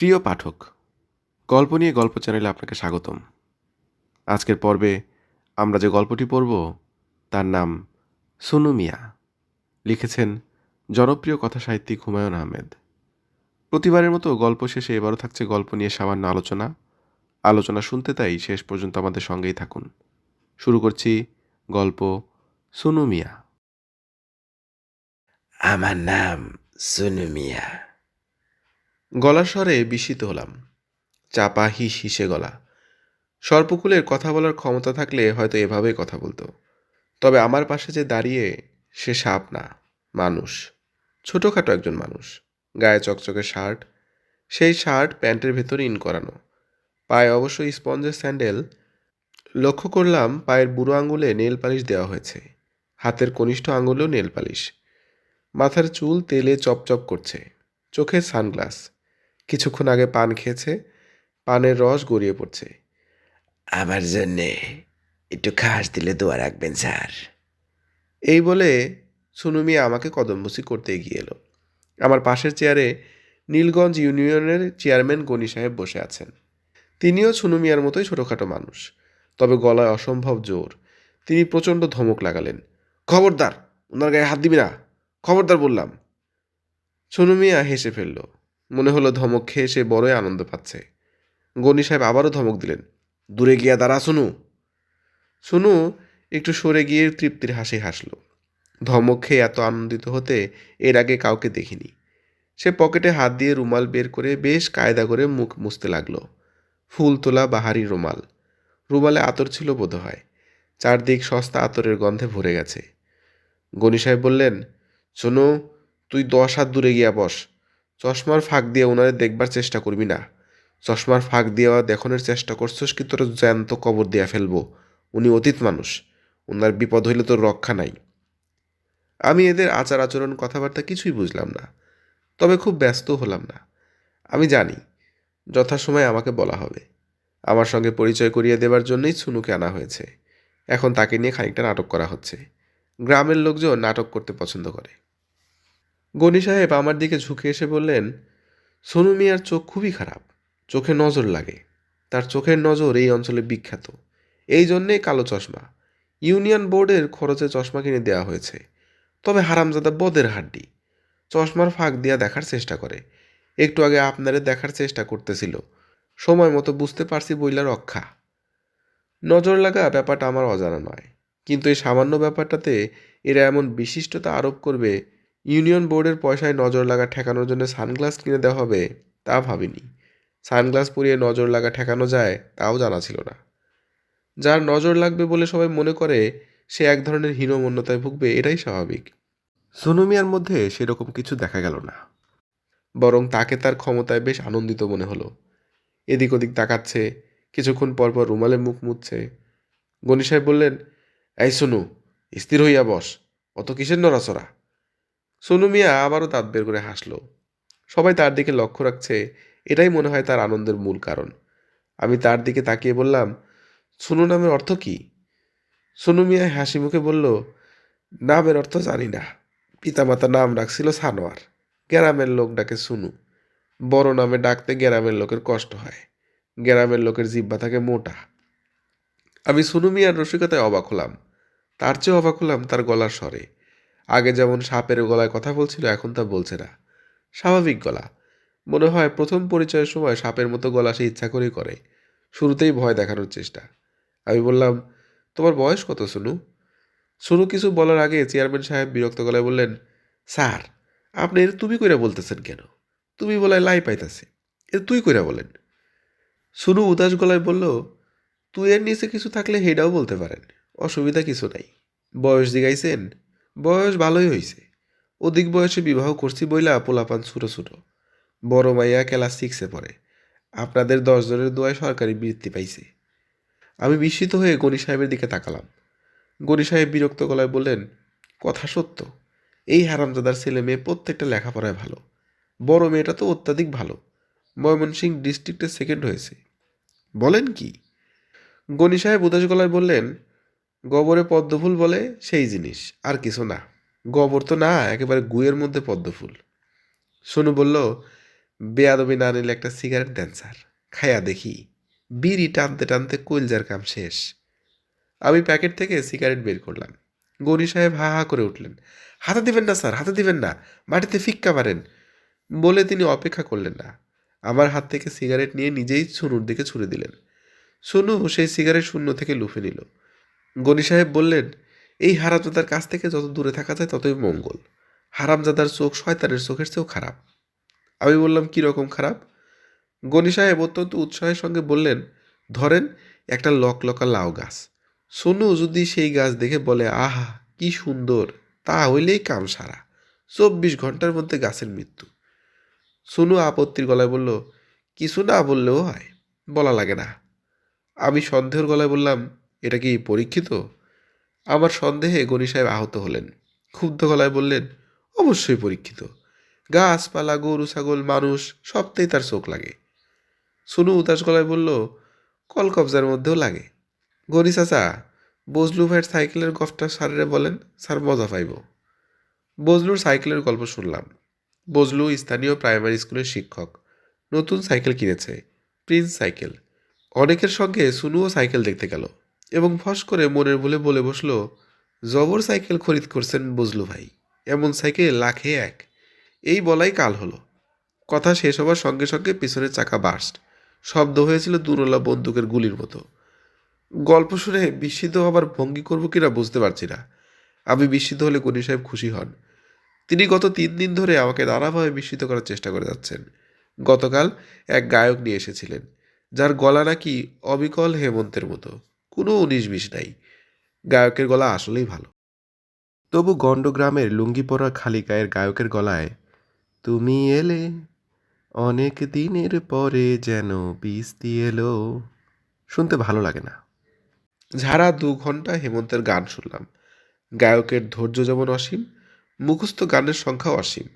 প্রিয় পাঠক, গল্প নিয়ে গল্প চ্যানেলে আপনাকে স্বাগতম। আজকের পর্বে আমরা যে গল্পটি পড়ব, তার নাম সুনু মিয়া। লিখেছেন জনপ্রিয় কথা সাহিত্যিক হুমায়ুন আহমেদ। প্রতিবারের মতো গল্প শেষে এবারও থাকছে গল্প নিয়ে সামান্য আলোচনা। আলোচনা শুনতে তাই শেষ পর্যন্ত আমাদের সঙ্গেই থাকুন। শুরু করছি গল্প সুনু মিয়া। আমার নাম সুনু মিয়া। গলার স্বরে বিস্মিত হলাম। চাপা হিস হিসে গলা। সর্পকুলের কথা বলার ক্ষমতা থাকলে হয়তো এভাবেই কথা বলতো। তবে আমার পাশে যে দাঁড়িয়ে সে সাপ না, মানুষ। ছোটোখাটো একজন মানুষ। গায়ে চকচকে শার্ট। সেই শার্ট প্যান্টের ভেতরে ইন করানো। পায়ে অবশ্যই স্পঞ্জের স্যান্ডেল। লক্ষ্য করলাম পায়ের বুড়ো আঙুলে নেল পালিশ দেওয়া হয়েছে। হাতের কনিষ্ঠ আঙুলেও নেল পালিশ। মাথার চুল তেলে চপচপ করছে। চোখে সানগ্লাস। কিছুক্ষণ আগে পান খেয়েছে পানের রস গড়িয়ে পড়ছে। আমার জন্যে একটু খাস দিলে দোয়া রাখবেন স্যার। এই বলে সুনু মিয়া আমাকে কদমবসি করতে এগিয়ে এলো। আমার পাশের চেয়ারে নীলগঞ্জ ইউনিয়নের চেয়ারম্যান গনি সাহেব বসে আছেন। তিনিও সুনু মিয়ার মতোই ছোটোখাটো মানুষ তবে গলায় অসম্ভব জোর। তিনি প্রচণ্ড ধমক লাগালেন খবরদার ওনার গায়ে হাত দিবি না খবরদার বললাম। সুনু মিয়া হেসে ফেলল মনে হলো ধমক খেয়ে সে বড়ই আনন্দ পাচ্ছে। গনি সাহেব আবারও ধমক দিলেন, দূরে গিয়া দাঁড়া শুনু শুনু একটু সরে গিয়ে তৃপ্তির হাসি হাসল। ধমক খেয়ে এত আনন্দিত হতে এর আগে কাউকে দেখিনি। সে পকেটে হাত দিয়ে রুমাল বের করে বেশ কায়দা করে মুখ মুছতে লাগল। ফুল তোলা বাহারি রুমাল। রুমালে আতর ছিল বোধহয়। চারদিক সস্তা আতরের গন্ধে ভরে গেছে। গনি সাহেব বললেন শোনো তুই দশ হাত দূরে গিয়া বস। চশমার ফাঁক দিয়ে ওনারে দেখবার চেষ্টা করবি না। চশমার ফাঁক দিয়ে দেখনের চেষ্টা করছস কি তোর জ্যান্ত কবর দিয়া ফেলব। উনি অতীত মানুষ ওনার বিপদ হইলে তোর রক্ষা নাই। আমি এদের আচার আচরণ কথাবার্তা কিছুই বুঝলাম না, তবে খুব ব্যস্ত হলাম না। আমি জানি, যথাসময়ে আমাকে বলা হবে। আমার সঙ্গে পরিচয় করিয়ে দেবার জন্যই সুনুকে আনা হয়েছে। এখন তাকে নিয়ে খানিকটা নাটক করা হচ্ছে। গ্রামের লোকজন নাটক করতে পছন্দ করে। গনি সাহেব আমার দিকে ঝুঁকে এসে বললেন, সোনু মিয়ার চোখ খুবই খারাপ। চোখে নজর লাগে। তার চোখের নজর এই অঞ্চলে বিখ্যাত। এই জন্যেই কালো চশমা। ইউনিয়ন বোর্ডের খরচে চশমা কিনে দেওয়া হয়েছে। তবে হারামজাদা বদের হাড্ডি। চশমার ফাঁক দিয়া দেখার চেষ্টা করে। একটু আগে আপনারে দেখার চেষ্টা করতেছিল। সময় মতো বুঝতে পারছি বইলা রক্ষা। নজর লাগা ব্যাপারটা আমার অজানা নয়। কিন্তু এই সামান্য ব্যাপারটাতে এরা এমন বিশিষ্টতা আরোপ করবে ইউনিয়ন বোর্ডের পয়সায় নজর লাগা ঠেকানোর জন্য সানগ্লাস কিনে দেওয়া হবে তা ভাবিনি। সানগ্লাস পরিয়ে নজর লাগা ঠেকানো যায় তাও জানা ছিল না। যার নজর লাগবে বলে সবাই মনে করে সে এক ধরনের হীনমন্যতায় ভুগবে এটাই স্বাভাবিক। সোনুমিয়ার মধ্যে সেরকম কিছু দেখা গেল না। বরং তাকে তার ক্ষমতায় বেশ আনন্দিত মনে হলো। এদিক ওদিক তাকাচ্ছে কিছুক্ষণ পর পর রুমালে মুখ মুছছে। গনি সাহেব বললেন এই সোনু স্থির হইয়া বস অত কিসের নড়াচড়া? সোনু মিয়া আবারও দাঁত বের করে হাসলো। সবাই তার দিকে লক্ষ্য রাখছে, এটাই মনে হয় তার আনন্দের মূল কারণ। আমি তার দিকে তাকিয়ে বললাম, সোনু নামের অর্থ কি? সোনু মিয়া হাসি মুখে বলল, নামের অর্থ জানি না। পিতামাতা নাম রাখছিল সানোয়ার। গ্রামের লোক ডাকে সুনু। বড় নামে ডাকতে গ্রামের লোকের কষ্ট হয়। গ্রামের লোকের জিব্বা থাকে মোটা। আমি সুনু মিয়ার রসিকতায় অবাক হলাম। তার চেয়ে অবাক হলাম তার গলার স্বরে। আগে যেমন সাপের গলায় কথা বলছিল, এখন তা বলছে না। স্বাভাবিক গলা। মনে হয় প্রথম পরিচয়ের সময় সাপের মতো গলা সে ইচ্ছা করেই করে। শুরুতেই ভয় দেখানোর চেষ্টা। আমি বললাম, তোমার বয়স কত শুনু শুনু কিছু বলার আগে চেয়ারম্যান সাহেব বিরক্ত গলায় বললেন, স্যার, আপনি এর তুমি কইরা বলতেছেন কেন? তুমি বলায় লাই পাইতাছে। এ তুই কইরা বলেন। শুনু উদাস গলায় বলল, তুই এর নিচে কিছু থাকলে হেডাও বলতে পারেন। অসুবিধা কিছু নাই। বয়স দিগাইছেন বয়স ভালোই হয়েছে অধিক বয়সে বিবাহ করছি বইলা পোলাপান ছোটো ছোটো। বড় মাইয়া ক্লাস সিক্সে পড়ে। আপনাদের দশজনের দোয়ায় সরকারি বৃত্তি পাইছে। আমি বিস্মিত হয়ে গণি সাহেবের দিকে তাকালাম। গণি সাহেব বিরক্ত গলায় বললেন, কথা সত্য। এই হারামজাদার ছেলে মেয়ে প্রত্যেকটা লেখাপড়ায় ভালো। বড় মেয়েটা তো অত্যাধিক ভালো। ময়মনসিংহ ডিস্ট্রিক্টে সেকেন্ড হয়েছে। বলেন কি? গণি সাহেব উদাস গলায় বললেন গবরে পদ্মফুল বলে সেই জিনিস, আর কিছু না। গোবর তো না, একেবারে গুয়ের মধ্যে পদ্মফুল। সোনু বলল, বেয়াদবি না নিলে একটা সিগারেট দেন, স্যার। খায়া দেখি। বিড়ি টানতে টানতে কইলজার কাম শেষ। আমি প্যাকেট থেকে সিগারেট বের করলাম। গনি সাহেব হা হা করে উঠলেন, হাতে দিবেন না, স্যার, হাতে দিবেন না। মাটিতে ফিক্কা মারেন। বলে তিনি অপেক্ষা করলেন না। আমার হাত থেকে সিগারেট নিয়ে নিজেই সুনুর দিকে ছুড়ে দিলেন। সুনু সেই সিগারেট শূন্য থেকে লুফে নিল। গনি সাহেব বললেন, এই হারামজাদার কাছ থেকে যত দূরে থাকা যায় ততই মঙ্গল। হারামজাদার চোখ শয়তানের চোখের চেয়েও খারাপ। আমি বললাম, কী রকম খারাপ? গনি সাহেব অত্যন্ত উৎসাহের সঙ্গে বললেন, ধরেন একটা লকলকা লাউ গাছ। সোনু যদি সেই গাছ দেখে বলে, আহা, কি সুন্দর, তা হইলেই কাম সারা চব্বিশ ঘণ্টার মধ্যে গাছের মৃত্যু সোনু আপত্তির গলায় বলল, কিছু না বললেও হয়, বলা লাগে না। আমি সন্দেহের গলায় বললাম এটা কি পরীক্ষিত? আমার সন্দেহে গনি সাহেব আহত হলেন। ক্ষুব্ধ গলায় বললেন, অবশ্যই পরীক্ষিত। গাছপালা, গরু, ছাগল, মানুষ, সবতেই তার চোখ লাগে। সুনু উদাস গলায় বলল কলকবজার মধ্যেও লাগে। গনি চাচা, বজলু ভাইয়ের সাইকেলের গল্পটা স্যারেরা বলেন, স্যার মজা পাইব। বজলুর সাইকেলের গল্প শুনলাম। বজলু স্থানীয় প্রাইমারি স্কুলের শিক্ষক। নতুন সাইকেল কিনেছে, প্রিন্স সাইকেল। অনেকের সঙ্গে সুনুও সাইকেল দেখতে গেল। এবং ফস করে মনের ভুলে বলে বসল, জবর সাইকেল খরিদ করছেন বজলু ভাই, এমন সাইকেল লাখে এক। এই বলাই কাল হলো। কথা শেষ হবার সঙ্গে সঙ্গে পিছনের চাকা বার্স্ট। শব্দ হয়েছিল দুরলা বন্দুকের গুলির মতো। গল্প শুনে বিস্মিত হবার ভঙ্গি করব কিনা বুঝতে পারছি না। আমি বিস্মিত হলে গনি সাহেব খুশি হন। তিনি গত তিন দিন ধরে আমাকে নানাভাবে বিস্মিত করার চেষ্টা করে যাচ্ছেন। গতকাল এক গায়ক নিয়ে এসেছিলেন, যার গলা নাকি অবিকল হেমন্তের মতো। কোনো উনিশ বিশ নাই। গায়কের গলা আসলেই ভালো। তবু গণ্ডগ্রামের লুঙ্গি পরা খালি গায়ের গায়কের গলায়, তুমি এলে, অনেক দিনের পরে যেন বৃষ্টি এলো। শুনতে ভালো লাগে না। ঝাড়া দু ঘণ্টা হেমন্তের গান শুনলাম। গায়কের ধৈর্য যেমন অসীম, মুখস্থ গানের সংখ্যাও অসীম।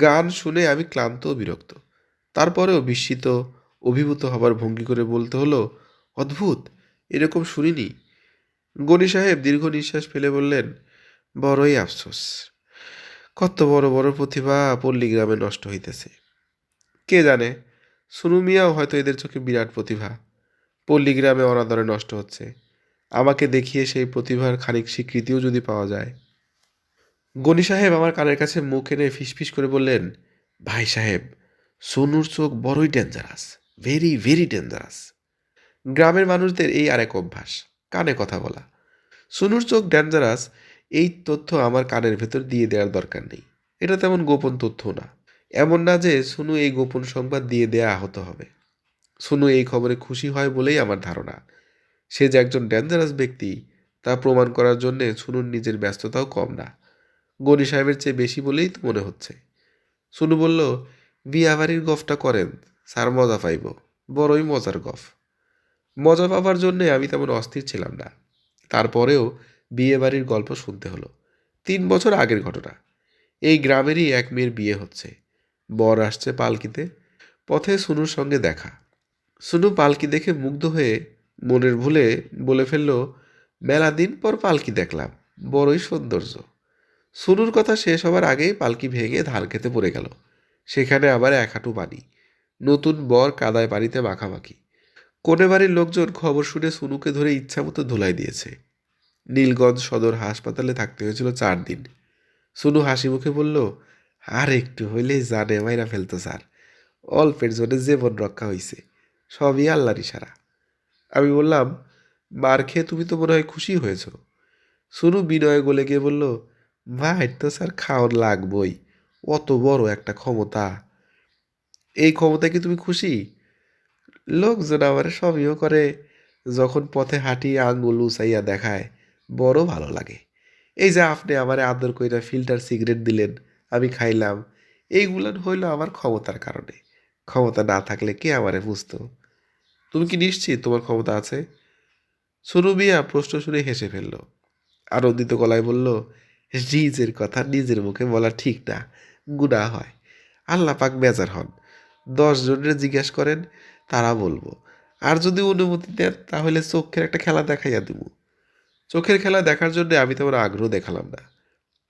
গান শুনে আমি ক্লান্ত ও বিরক্ত। তারপরেও বিস্মিত, অভিভূত হবার ভঙ্গি করে বলতে হলো, অদ্ভুত! এরকম শুনিনি। গনি সাহেব দীর্ঘ নিঃশ্বাস ফেলে বললেন, বড়ই আফসোস। কত বড় বড় প্রতিভা পল্লীগ্রামে নষ্ট হইতেছে। কে জানে সুনু মিয়াও হয়তো এদের চোখে বিরাট প্রতিভা। পল্লীগ্রামে অনাদরে নষ্ট হচ্ছে। আমাকে দেখিয়ে সেই প্রতিভার খানিক স্বীকৃতিও যদি পাওয়া যায়। গনি সাহেব আমার কানের কাছে মুখ এনে ফিসফিস করে বললেন, ভাই সাহেব, সোনুর চোখ বড়ই ডেঞ্জারাস ভেরি ভেরি ডেঞ্জারাস গ্রামের মানুষদের এই আরেক অভ্যাস, কানে কথা বলা। সোনুর চোখ ডেঞ্জারাস, এই তথ্য আমার কানের ভেতর দিয়ে দেওয়ার দরকার নেই। এটা তেমন গোপন তথ্য না। এমন না যে সুনু এই গোপন সংবাদ দিয়ে দেয়া আহত হবে। সুনু এই খবরে খুশি হয় বলেই আমার ধারণা। সে যে একজন ডেঞ্জারাস ব্যক্তি, তা প্রমাণ করার জন্যে সুনুর নিজের ব্যস্ততাও কম না। গনি সাহেবের চেয়ে বেশি বলেই তো মনে হচ্ছে। সুনু বলল, বিয়াবাড়ির গফটা করেন, স্যার মজা পাইব। বড়ই মজার গফ। মজা পাবার জন্যে আমি তেমন অস্থির ছিলাম না। তারপরেও বিয়ে বাড়ির গল্প শুনতে হলো। তিন বছর আগের ঘটনা। এই গ্রামেরই এক মেয়ের বিয়ে হচ্ছে। বর আসছে পালকিতে। পথে সুনুর সঙ্গে দেখা। সুনু পালকি দেখে মুগ্ধ হয়ে মনের ভুলে বলে ফেলল, মেলা দিন পর পালকি দেখলাম। বড়ই সৌন্দর্য। সুনুর কথা শেষ হবার আগেই পালকি ভেঙে ধান খেতে পড়ে গেল। সেখানে আবার এক হাঁটু পানি। নতুন বর কাদায় পানিতে মাখামাখি। কোনে বাড়ির লোকজন খবর শুনে সুনুকে ধরে ইচ্ছামতো ধুলাই দিয়েছে। নীলগঞ্জ সদর হাসপাতালে থাকতে হয়েছিল চার দিন। সুনু হাসি মুখে বলল, আর একটু হইলে জানে মাইরা ফেলতো স্যার। অল্পের জন্য জীবন রক্ষা হয়েছে সবই আল্লাহর ইশারা। আমি বললাম, মার খেয়ে তুমি তো মনে হয় খুশি হয়েছ। সুনু বিনয় গলে গিয়ে বলল ভাই তো স্যার খাওয়ার লাগবই। অত বড় একটা ক্ষমতা। এই ক্ষমতা কি তুমি খুশি? লোকজন আমার সবইও করে। যখন পথে হাঁটি আঙ্গুল উচাইয়া দেখায়, বড় ভালো লাগে। এই যে আপনি আমার আদর কইরা ফিল্টার সিগারেট দিলেন, আমি খাইলাম এইগুলান হইল আমার ক্ষমতার কারণে। ক্ষমতা না থাকলে কে আমারে বুঝতো? তুমি কি নিশ্চিত তোমার ক্ষমতা আছে? সোনু মিয়া প্রশ্ন শুনে হেসে ফেলল। আনন্দিত গলায় বলল, নিজের কথা নিজের মুখে বলা ঠিক না গুণা হয়। আল্লাহ পাক বেজার হন। দশ জনের জিজ্ঞেস করেন তারা বলব। আর যদি অনুমতি দেন, তাহলে চোখের একটা খেলা দেখাইয়া দেব চোখের খেলা দেখার জন্য আমি তেমন আগ্রহ দেখালাম না।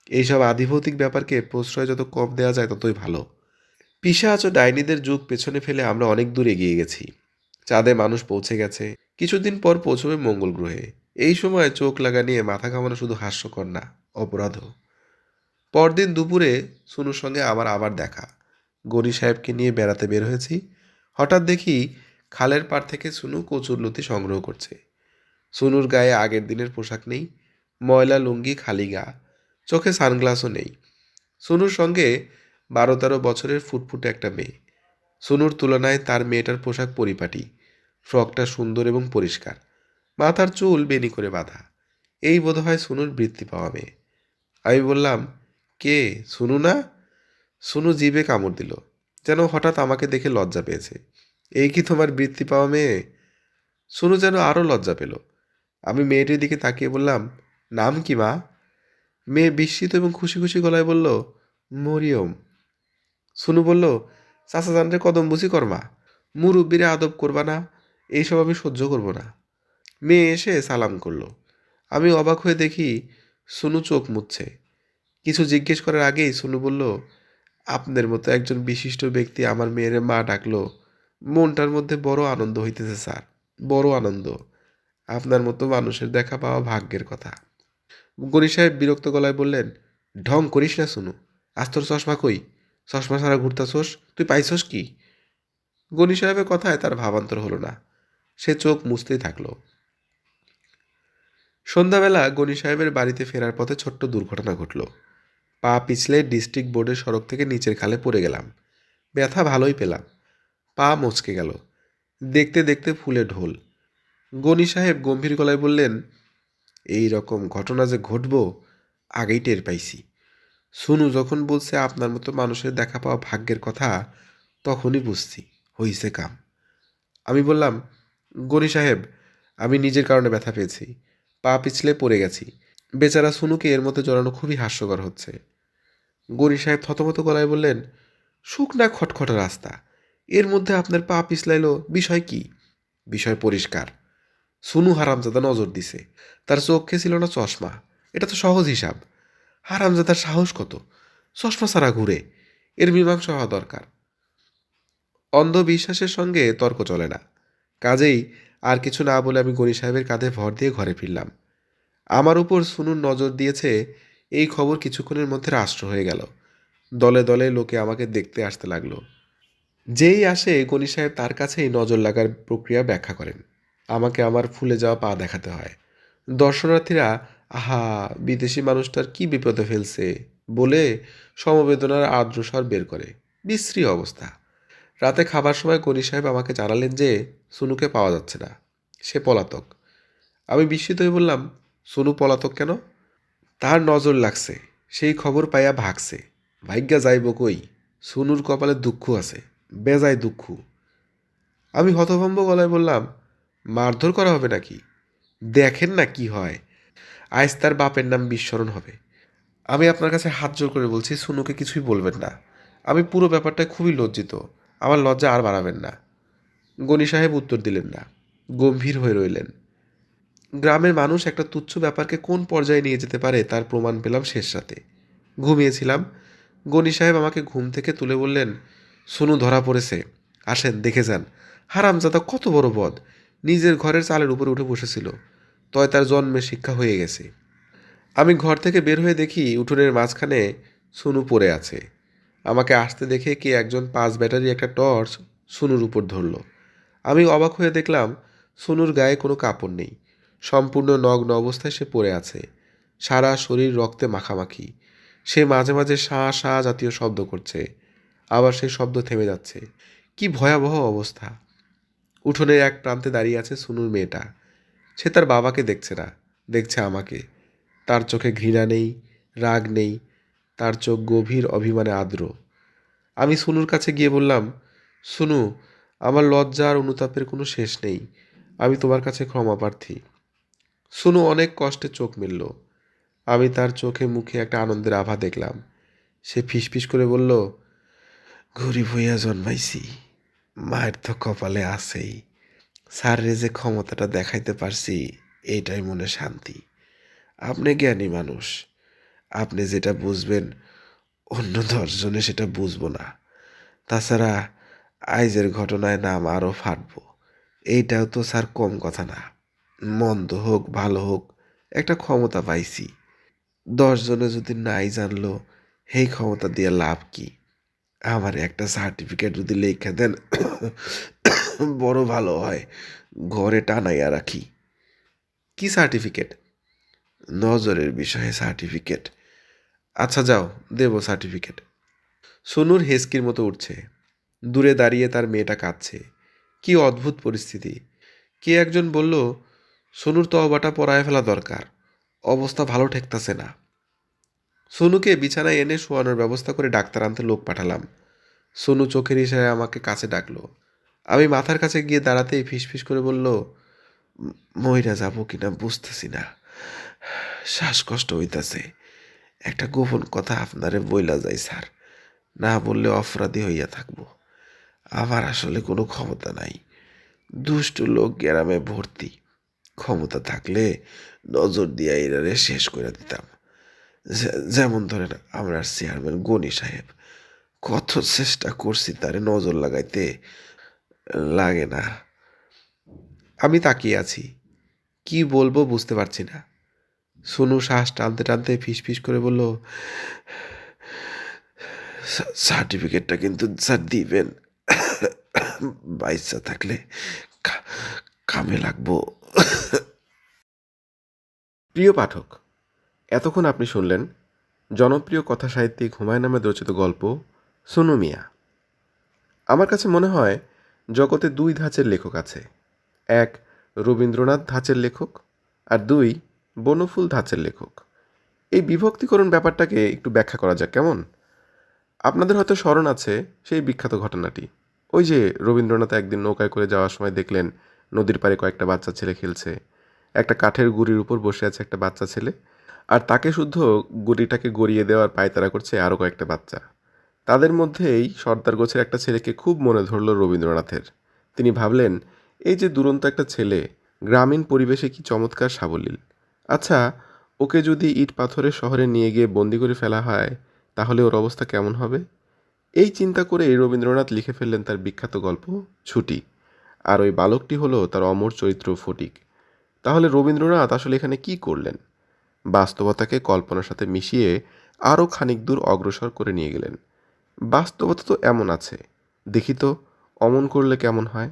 এইসব আধিভৌতিক ব্যাপারকে প্রশ্রয় যত কম দেওয়া যায়, ততই ভালো। পিশাচ ও ডাইনিদের যুগ পেছনে ফেলে আমরা অনেক দূর এগিয়ে গেছি। চাঁদে মানুষ পৌঁছে গেছে। কিছুদিন পর পৌঁছবে মঙ্গল গ্রহে। এই সময় চোখ লাগা নিয়ে মাথা ঘামানো শুধু হাস্যকর না, অপরাধও। পরদিন দুপুরে সুনুর সঙ্গে আমার আবার দেখা। গরি সাহেবকে নিয়ে বেড়াতে বের হয়েছি। হঠাৎ দেখি খালের পাড় থেকে সুনু কচুরলতি সংগ্রহ করছে। সুনুর গায়ে আগের দিনের পোশাক নেই, ময়লা লুঙ্গি খালি গা, চোখে সানগ্লাসও নেই। সুনুর সঙ্গে বারো তেরো বছরের ফুটফুটে একটা মেয়ে। সুনুর তুলনায় তার মেয়েটার পোশাক পরিপাটি, ফ্রকটা সুন্দর এবং পরিষ্কার। মাথার চুল বেনি করে বাঁধা। এই বোধহয় সুনুর বৃত্তি পাওয়া মেয়ে। আমি বললাম, কে? সুনু না? সুনু জিভে কামড় দিল। যেন হঠাৎ আমাকে দেখে লজ্জা পেয়েছে। এই কি তোমার বৃত্তি পাওয়া মেয়ে? সুনু যেন আরও লজ্জা পেল। আমি মেয়েটির দিকে তাকিয়ে বললাম, নাম কি মা? মেয়ে বিস্মিত এবং খুশি খুশি গলায় বলল, মরিয়ম। সুনু বলল, চাচা জানরে কদম বুঝি কর্মা মুরব্বীরে আদব করবা না এইসব আমি সহ্য করব না। মেয়ে এসে সালাম করল। আমি অবাক হয়ে দেখি সুনু চোখ মুচ্ছে কিছু জিজ্ঞেস করার আগেই সুনু বলল আপনাদের মতো একজন বিশিষ্ট ব্যক্তি আমার মেয়ের মা ডাকলো, মনটার মধ্যে বড় আনন্দ হইতেছে, স্যার। বড় আনন্দ। আপনার মতো মানুষের দেখা পাওয়া ভাগ্যের কথা। গণি সাহেব বিরক্ত গলায় বললেন, ঢং করিস না শুনু আজ তোর চশমা কই? চশমা ছাড়া ঘুরতাছোস? তুই পাইছস কি? গণি সাহেবের কথায় তার ভাবান্তর হলো না। সে চোখ মুছতেই থাকল। সন্ধ্যাবেলা গনি সাহেবের বাড়িতে ফেরার পথে ছোট্ট দুর্ঘটনা ঘটল। পা পিছলে ডিস্ট্রিক্ট বোর্ডের সড়ক থেকে নিচের খালে পড়ে গেলাম। ব্যথা ভালোই পেলাম। পা মচকে গেল। দেখতে দেখতে ফুলে ঢোল। গনি সাহেব গম্ভীর গলায় বললেন, এই রকম ঘটনা যে ঘটব, আগেই টের পাইছি। শুনু, যখন বলছে আপনার মতো মানুষের দেখা পাওয়া ভাগ্যের কথা, তখনই বুঝছি, হইছে কাম। আমি বললাম, গনি সাহেব, আমি নিজের কারণে ব্যথা পেয়েছি। পা পিছলে পড়ে গেছি। বেচারা সুনুকে এর মতো জড়ানো খুবই হাস্যকর হচ্ছে। গনি সাহেব থতমত গলায় বললেন, শুকনা খটখটা রাস্তা। এর মধ্যে আপনার পা পিছলাইল, বিষয় কি? বিষয় পরিষ্কার। সুনু হারামজাদা নজর দিছে। তার চোখে ছিল না চশমা। এটা তো সহজ হিসাব। হারামজাদার সাহস কত? চশমা ছাড়া ঘুরে। এর মীমাংসা হওয়া দরকার। অন্ধবিশ্বাসের সঙ্গে তর্ক চলে না। কাজেই আর কিছু না বলে আমি গনি সাহেবের কাঁধে ভর দিয়ে ঘরে ফিরলাম। আমার উপর সুনুর নজর দিয়েছে এই খবর কিছুক্ষণের মধ্যে রাষ্ট্র হয়ে গেল। দলে দলে লোকে আমাকে দেখতে আসতে লাগল। যেই আসে গনি সাহেব তার কাছেই নজর লাগার প্রক্রিয়া ব্যাখ্যা করেন। আমাকে আমার ফুলে যাওয়া পা দেখাতে হয়। দর্শনার্থীরা, আহা, বিদেশি মানুষটার কি বিপদে ফেলছে? বলে সমবেদনার আদ্রস্বর বের করে। বিশ্রী অবস্থা। রাতে খাবার সময় গনি সাহেব আমাকে জানালেন যে, সুনুকে পাওয়া যাচ্ছে না। সে পলাতক। আমি বিস্মিত হয়ে বললাম, সুনু পলাতক কেন? তার নজর লাগছে, সেই খবর পাইয়া ভাগছে। ভাগ্যা যাইব কই? সুনুর কপালে দুঃখ আছে, বেজায় দুঃখ। আমি হতভম্ব গলায় বললাম, মারধর করা হবে নাকি? দেখেন না কি হয় আজ তার বাপের নাম বিস্মরণ হবে। আমি আপনার কাছে হাত জোর করে বলছি, সুনুকে কিছুই বলবেন না। আমি পুরো ব্যাপারটায় খুবই লজ্জিত, আমার লজ্জা আর বাড়াবেন না। গনি সাহেব উত্তর দিলেন না, গম্ভীর হয়ে রইলেন। গ্রামের মানুষ একটা তুচ্ছ ব্যাপারকে কোন পর্যায়ে নিয়ে যেতে পারে তার প্রমাণ পেলাম শেষ রাতে। ঘুমিয়েছিলাম। গনি সাহেব আমাকে ঘুম থেকে তুলে বললেন, সুনু, ধরা পড়েছে। আসেন, দেখে যান। হারামজাদা কত বড় বদ। নিজের ঘরের চালের উপরে উঠে বসেছিল। তয় তার জন্মে শিক্ষা হয়ে গেছে। আমি ঘর থেকে বের হয়ে দেখি উঠোনের মাঝখানে সুনু পড়ে আছে। আমাকে আসতে দেখে কে একজন পাঁচ ব্যাটারি একটা টর্চ সুনুর উপর ধরল। আমি অবাক হয়ে দেখলাম, সুনুর গায়ে কোনো কাপড় নেই। সম্পূর্ণ নগ্ন অবস্থায় সে পড়ে আছে। সারা শরীর রক্তে মাখামাখি। সে মাঝে মাঝে শাঁ শাঁ জাতীয় শব্দ করছে। আবার সেই শব্দ থেমে যাচ্ছে। কি ভয়াবহ অবস্থা। উঠোনের এক প্রান্তে দাঁড়িয়ে আছে সুনুর মেয়েটা। সে তার বাবাকে দেখছে না। দেখছে আমাকে। তার চোখে ঘৃণা নেই, রাগ নেই। তার চোখ গভীর অভিমানে আর্দ্র। আমি সুনুর কাছে গিয়ে বললাম, সুনু, আমার লজ্জা আর অনুতাপের কোনো শেষ নেই। আমি তোমার কাছে ক্ষমা প্রার্থী। সুনু অনেক কষ্টে চোখ মিলল। আমি তার চোখে মুখে একটা আনন্দের আভা দেখলাম। সে ফিসফিস করে বলল, গরিব হইয়া জন্মাইছি, মায়ের তো কপালে আছেই। স্যারের যে ক্ষমতাটা দেখাইতে পারছি, এইটাই মনে শান্তি। আপনি জ্ঞানী মানুষ। আপনি যেটা বুঝবেন, অন্য দশজনে সেটা বুঝব না। তাছাড়া আইজের ঘটনায় নাম আরও ফাটবো। এইটাও তো স্যার কম কথা না। মন্দ হোক, ভালো হোক, একটা ক্ষমতা পাইছি। দশজনে যদি নাই জানলো, সেই ক্ষমতা দিয়ে লাভ কি? আমার একটা সার্টিফিকেট যদি লেখা দেন, বড় ভালো হয়, ঘরে টানাইয়া রাখি। কি সার্টিফিকেট নজরের বিষয়ে সার্টিফিকেট আচ্ছা যাও, দেবো সার্টিফিকেট সোনুর হেসকির মতো উঠছে। দূরে দাঁড়িয়ে তার মেয়েটা কাঁদছে। কি অদ্ভুত পরিস্থিতি। কে একজন বলল সোনুর তহবাটা পরায় ফেলা দরকার। অবস্থা ভালো ঠেকতাছে না। সোনুকে বিছানায় এনে শোয়ানোর ব্যবস্থা করে ডাক্তার আনতে লোক পাঠালাম। সোনু চোখের ইশারায় আমাকে কাছে ডাকলো। আমি মাথার কাছে গিয়ে দাঁড়াতেই ফিসফিস করে বলল মইরা যাব কিনা বুঝতেছি না। শ্বাসকষ্ট হইতাছে। একটা গোপন কথা আপনারে বইলা যায়, স্যার। না বললে অপরাধী হইয়া থাকব। আমার আসলে কোনো ক্ষমতা নাই। দুষ্ট লোক গ্রামে ভর্তি। ক্ষমতা থাকলে নজর দিয়া এরারে শেষ করে দিতাম। যেমন ধরেন আমরা চেয়ারম্যান গনি সাহেব, কত চেষ্টা করছি তারে নজর লাগাইতে, লাগে না। আমি তাকিয়ে আছি, কি বলব বুঝতে পারছি না। সোনু শ্বাস টানতে টানতে ফিসফিস করে বলল সার্টিফিকেটটা কিন্তু স্যার দিবেন। বাইসা থাকলে কামে লাগবো। প্রিয় পাঠক, এতক্ষণ আপনি শুনলেন জনপ্রিয় কথা সাহিত্যিক হুমায়ুন আহমেদ রচিত গল্প সোনু মিয়া। আমার কাছে মনে হয় জগতে দুই ধাঁচের লেখক আছে। এক রবীন্দ্রনাথ ধাঁচের লেখক আর দুই বনফুল ধাঁচের লেখক। এই বিভক্তিকরণ ব্যাপারটাকে একটু ব্যাখ্যা করা যাক, কেমন? আপনাদের হয়তো স্মরণ আছে সেই বিখ্যাত ঘটনাটি। ওই যে রবীন্দ্রনাথ একদিন নৌকায় করে যাওয়ার সময় দেখলেন নদীর পাড়ে কয়েকটা বাচ্চা ছেলে খেলছে। একটা কাঠের গুড়ির উপর বসে আছে একটা বাচ্চা ছেলে। আর তাকে শুদ্ধ গুড়িটাকে গড়িয়ে দেওয়ার পায়তারা করছে আরও কয়েকটা বাচ্চা। তাদের মধ্যেই সর্দার গোছের একটা ছেলেকে খুব মনে ধরল রবীন্দ্রনাথের। তিনি ভাবলেন, এই যে দুরন্ত একটা ছেলে, গ্রামীণ পরিবেশে কি চমৎকার সাবলীল। আচ্ছা ওকে যদি ইট পাথরের শহরে নিয়ে গিয়ে বন্দি করে ফেলা হয়, তাহলে ওর অবস্থা কেমন হবে? এই চিন্তা করেই রবীন্দ্রনাথ লিখে ফেললেন তার বিখ্যাত গল্প, ছুটি। আর ওই বালকটি হলো তার অমর চরিত্র ফটিক। তাহলে রবীন্দ্রনাথ আসলে এখানে কি করলেন? বাস্তবতাকে কল্পনার সাথে মিশিয়ে আরও খানিক দূর অগ্রসর করে নিয়ে গেলেন। বাস্তবতা তো এমন আছে, দেখি তো অমন করলে কেমন হয়?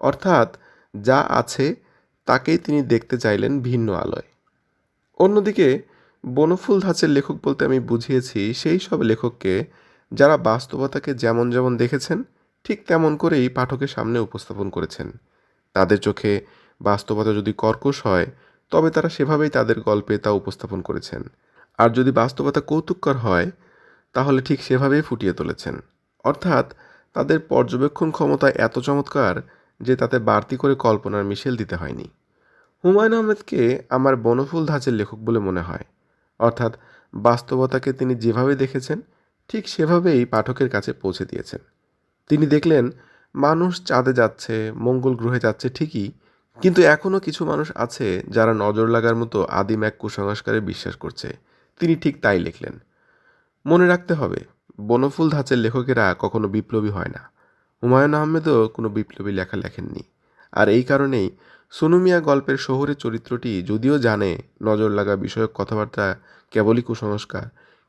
অর্থাৎ যা আছে তাকেই তিনি দেখতে চাইলেন ভিন্ন আলোয়। অন্যদিকে বনফুল ধাঁচের লেখক বলতে আমি বুঝিয়েছি সেই সব লেখককে যারা বাস্তবতাকে যেমন যেমন দেখেছেন ঠিক তেমন করেই পাঠকের সামনে উপস্থাপন করেছেন। তাদের চোখে বাস্তবতা যদি কর্কশ হয়, তবে তারা সেভাবেই তাদের গল্পে তা উপস্থাপন করেছেন। আর যদি বাস্তবতা কৌতুককর হয়, তাহলে ঠিক সেভাবেই ফুটিয়ে তুলেছেন। অর্থাৎ তাদের পর্যবেক্ষণ ক্ষমতা এত চমৎকার যে তাতে বাড়তি করে কল্পনার মিশেল দিতে হয়নি। হুমায়ুন আহমেদকে আমার বনফুল ধাঁচের লেখক বলে মনে হয়। অর্থাৎ বাস্তবতাকে তিনি যেভাবে দেখেছেন, ঠিক সেভাবেই পাঠকের কাছে পৌঁছে দিয়েছেন। তিনি দেখলেন, মানুষ চাঁদে যাচ্ছে, মঙ্গল গ্রহে যাচ্ছে, ঠিকই। কিন্তু এখনও কিছু মানুষ আছে যারা নজর লাগার মতো আদিম এক কুসংস্কারে বিশ্বাস করছে। তিনি ঠিক তাই লিখলেন। মনে রাখতে হবে, বনফুল ধাঁচের লেখকেরা কখনো বিপ্লবী হয় না। হুমায়ুন আহমেদও কোনো বিপ্লবী লেখা লেখেননি। আর এই কারণেই সোনু মিয়া গল্পের শহরের চরিত্রটি যদিও জানে নজর লাগা বিষয়ক কথাবার্তা কেবলই কুসংস্কার,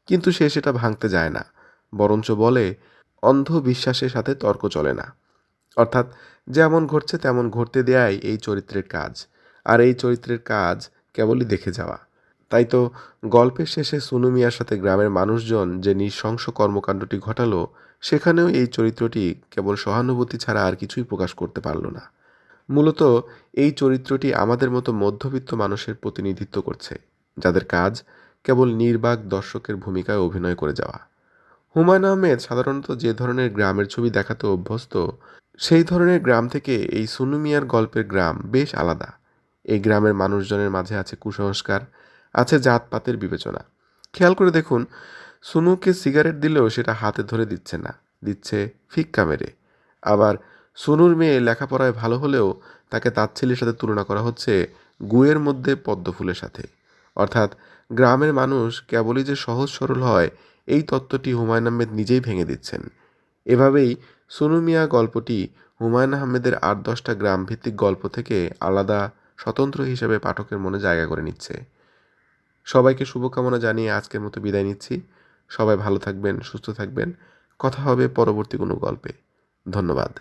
কিন্তু সে সেটা ভাঙতে যায় না। বরঞ্চ বলে অন্ধ বিশ্বাসের সাথে তর্ক চলে না। অর্থাৎ যেমন ঘটছে তেমন ঘটতে দেয়াই এই চরিত্রের কাজ। আর এই চরিত্রের কাজ কেবলই দেখে যাওয়া। তাই তো গল্পের শেষে সুনু মিয়ার সাথে গ্রামের মানুষজন যে নৃশংস কর্মকাণ্ডটি ঘটালো, সেখানেও এই চরিত্রটি কেবল সহানুভূতি ছাড়া আর কিছুই প্রকাশ করতে পারল না। মূলত এই চরিত্রটি আমাদের মতো মধ্যবিত্ত মানুষের প্রতিনিধিত্ব করছে, যাদের কাজ কেবল নির্বাক দর্শকের ভূমিকায় অভিনয় করে যাওয়া। হুমায়ুন আহমেদ সাধারণত যে ধরনের গ্রামের ছবি দেখাতে অভ্যস্ত, সেই ধরনের গ্রাম থেকে এই সুনু মিয়ার গল্পের গ্রাম বেশ আলাদা। এই গ্রামের মানুষজনের মাঝে আছে কুসংস্কার, আছে জাতপাতের বিবেচনা। খেয়াল করে দেখুন, সুনুকে সিগারেট দিলেও সেটা হাতে ধরে দিচ্ছে না, দিচ্ছে ফিক্কা মেরে। আবার সুনুর মেয়ে লেখাপড়ায় ভালো হলেও তাকে তাচ্ছিল্যের সাথে তুলনা করা হচ্ছে গুয়ের মধ্যে পদ্মফুলের সাথে। অর্থাৎ গ্রামের মানুষ কেবলই যে সহজ সরল হয় এই তত্ত্বটি হুমায়ুন আহমেদ নিজেই ভেঙে দিচ্ছেন। এভাবেই সোনু মিয়া গল্পটি হুমায়ুন আহমেদের আট দশটা গ্রাম ভিত্তিক গল্প থেকে আলাদা, স্বতন্ত্র হিসেবে পাঠকের মনে জায়গা করে নিচ্ছে। সবাইকে শুভকামনা জানিয়ে আজকের মতো বিদায় নিচ্ছি। সবাই ভালো থাকবেন, সুস্থ থাকবেন। কথা হবে পরবর্তী কোনো গল্পে। ধন্যবাদ।